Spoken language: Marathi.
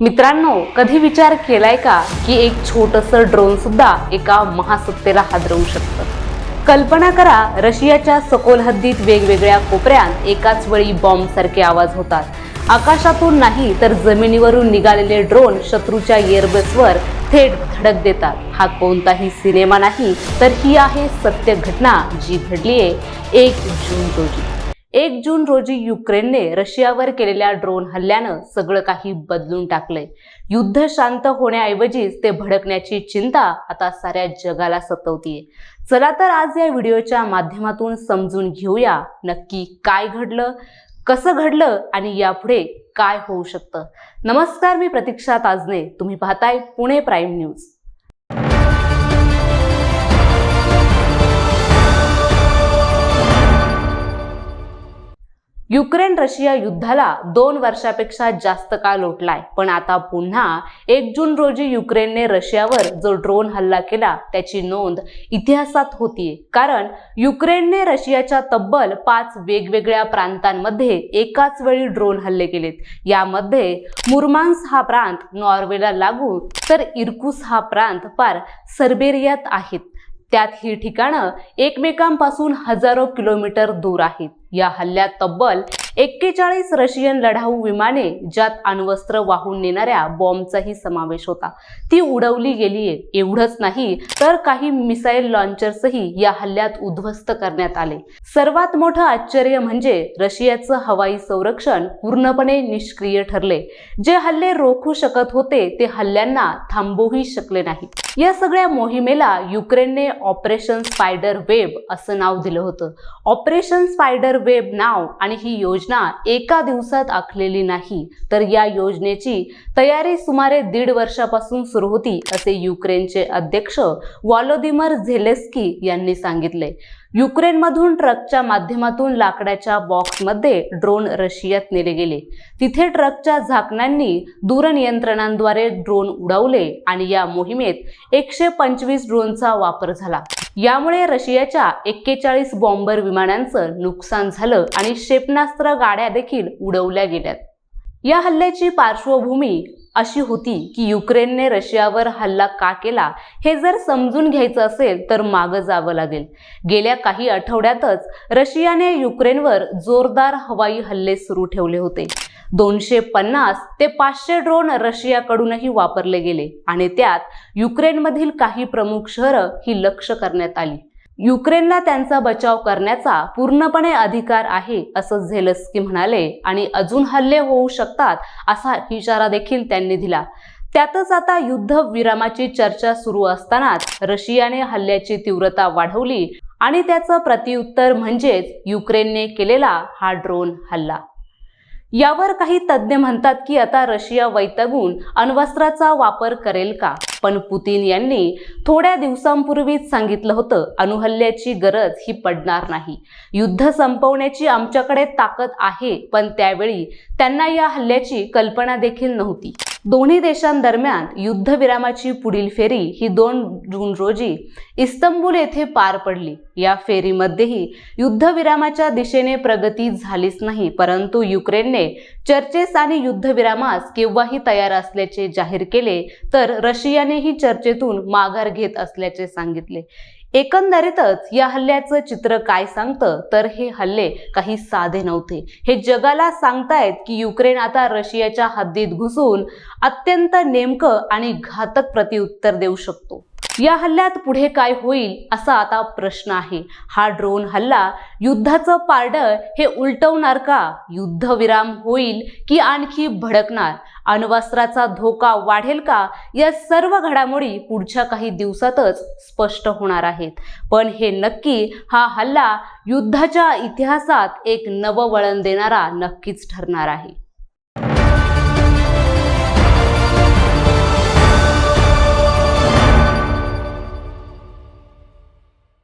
मित्रांनो कधी विचार केलाय का की एक छोटस ड्रोन सुद्धा एका महासत्तेला हादरवू शकतं? कल्पना करा रशियाच्या सखोल हद्दीत वेगवेगळ्या कोपऱ्यात एकाच वेळी बॉम्बसारखे आवाज होतात. आकाशातून नाही तर जमिनीवरून निघालेले ड्रोन शत्रूच्या एअरबेसवर थेट धडक देतात. हा कोणताही सिनेमा नाही तर ही आहे सत्य घटना जी घडली आहे एक जून रोजी. एक जून रोजी युक्रेनने रशियावर केलेल्या ड्रोन हल्ल्यानं सगळं काही बदलून टाकलंय. युद्ध शांत होण्याऐवजीच ते भडकण्याची चिंता आता साऱ्या जगाला सतवतीये. चला तर आज या व्हिडिओच्या माध्यमातून समजून घेऊया नक्की काय घडलं कसं घडलं आणि यापुढे काय होऊ शकतं. नमस्कार मी प्रतीक्षा ताजने. तुम्ही पाहताय Pune prime news. Ukraine Russia युद्धाला दोन वर्षापेक्षा जास्त काळ लोटलाय. पण आता पुन्हा एक जून रोजी युक्रेनने रशियावर जो ड्रोन हल्ला केला त्याची नोंद इतिहासात होतीये. कारण युक्रेनने रशियाच्या तब्बल पाच वेगवेगळ्या प्रांतांमध्ये एकाच वेळी ड्रोन हल्ले केलेत. यामध्ये मुरमान्स हा प्रांत नॉर्वेला लागून तर इरकुस हा प्रांत पार सर्बेरियात आहेत. त्यात ही ठिकाणं एकमेकांपासून हजारो किलोमीटर दूर आहेत. या हल्ल्यात तब्बल एक्केचाळीस रशियन लढाऊ विमाने ज्यात अण्वस्त्र वाहून नेणाऱ्या बॉम्बचाही समावेश होता. ती उडवली गेलीये एवढंच नाही तर काही मिसाईल लॉन्चर्सही या हल्ल्यात उद्ध्वस्त करण्यात आले. सर्वात मोठं आश्चर्य म्हणजे रशियाचं हवाई संरक्षण पूर्णपणे निष्क्रिय ठरले. जे हल्ले रोखू शकत होते ते हल्ल्यांना थांबवूही शकले नाही या सगळ्या मोहिमेला युक्रेनने ऑपरेशन स्पायडर वेब असं नाव दिलं होतं. ऑपरेशन स्पायडर वेब नाव आणि ही योजना एका दिवसात आखलेली नाही. तर या योजनेची तयारी सुमारे दीड वर्षापासून सुरू होती असे युक्रेनचे अध्यक्ष वॉलोदिमर झेलेस्की यांनी सांगितले. युक्रेनमधून ट्रकच्या माध्यमातून लाकडाच्या बॉक्समध्ये ड्रोन रशियात नेले गेले. तिथे ट्रकच्या झाकणांनी दूरनियंत्रणांद्वारे ड्रोन उडवले आणि या मोहिमेत एकशे पंचवीस ड्रोनचा वापर झाला. यामुळे रशियाच्या एक्केचाळीस बॉम्बर विमानांचं नुकसान झालं आणि क्षेपणास्त्र गाड्या देखील उडवल्या गेल्यात. या हल्ल्याची पार्श्वभूमी अशी होती की युक्रेनने रशियावर हल्ला का केला हे जर समजून घ्यायचं असेल तर मागं जावं लागेल. गेल्या काही आठवड्यातच रशियाने युक्रेनवर जोरदार हवाई हल्ले सुरू ठेवले होते. दोनशे पन्नास ते पाचशे ड्रोन रशियाकडूनही वापरले गेले आणि त्यात युक्रेनमधील काही प्रमुख शहरं ही लक्ष करण्यात आली. युक्रेनला त्यांचा बचाव करण्याचा पूर्णपणे अधिकार आहे असं झेलस्की म्हणाले. आणि अजून हल्ले होऊ शकतात असा इशारा देखील त्यांनी दिला. त्यातच आता युद्ध विरामाची चर्चा सुरू असतानाच रशियाने हल्ल्याची तीव्रता वाढवली. आणि त्याचं प्रत्युत्तर म्हणजेच युक्रेनने केलेला हा ड्रोन हल्ला. यावर काही तज्ज्ञ म्हणतात की आता रशिया वैतागून अण्वस्त्राचा वापर करेल का? पण पुतीन यांनी थोड्या दिवसांपूर्वीच सांगितलं होतं अणुहल्ल्याची गरज ही पडणार नाही. युद्ध संपवण्याची आमच्याकडे ताकद आहे पण त्यावेळी त्यांना या हल्ल्याची कल्पना देखील नव्हती. दोन्ही देशांदरम्यान युद्धविरामाची पुढील फेरी ही दोन जून रोजी इस्तंबूल येथे पार पडली. या फेरीमध्येही युद्धविरामाच्या दिशेने प्रगती झालीच नाही परंतु युक्रेनने चर्चेस आणि युद्धविरामास केव्हाही तयार असल्याचे जाहीर केले तर रशियानेही चर्चेतून माघार घेत असल्याचे सांगितले. एकंदरीतच या हल्ल्याचं चित्र काय सांगतं? तर हे हल्ले काही साधे नव्हते. हे जगाला सांगतायत की युक्रेन आता रशियाच्या हद्दीत घुसून अत्यंत नेमकं आणि घातक प्रत्युत्तर देऊ शकतो. या हल्ल्यात पुढे काय होईल असा आता प्रश्न आहे. हा ड्रोन हल्ला युद्धाचं पारडं हे उलटवणार का? युद्धविराम होईल की आणखी भडकणार? अण्वस्त्राचा धोका वाढेल का? या सर्व घडामोडी पुढच्या काही दिवसातच स्पष्ट होणार आहेत. पण हे नक्की हा हल्ला युद्धाच्या इतिहासात एक नवं वळण देणारा नक्कीच ठरणार आहे.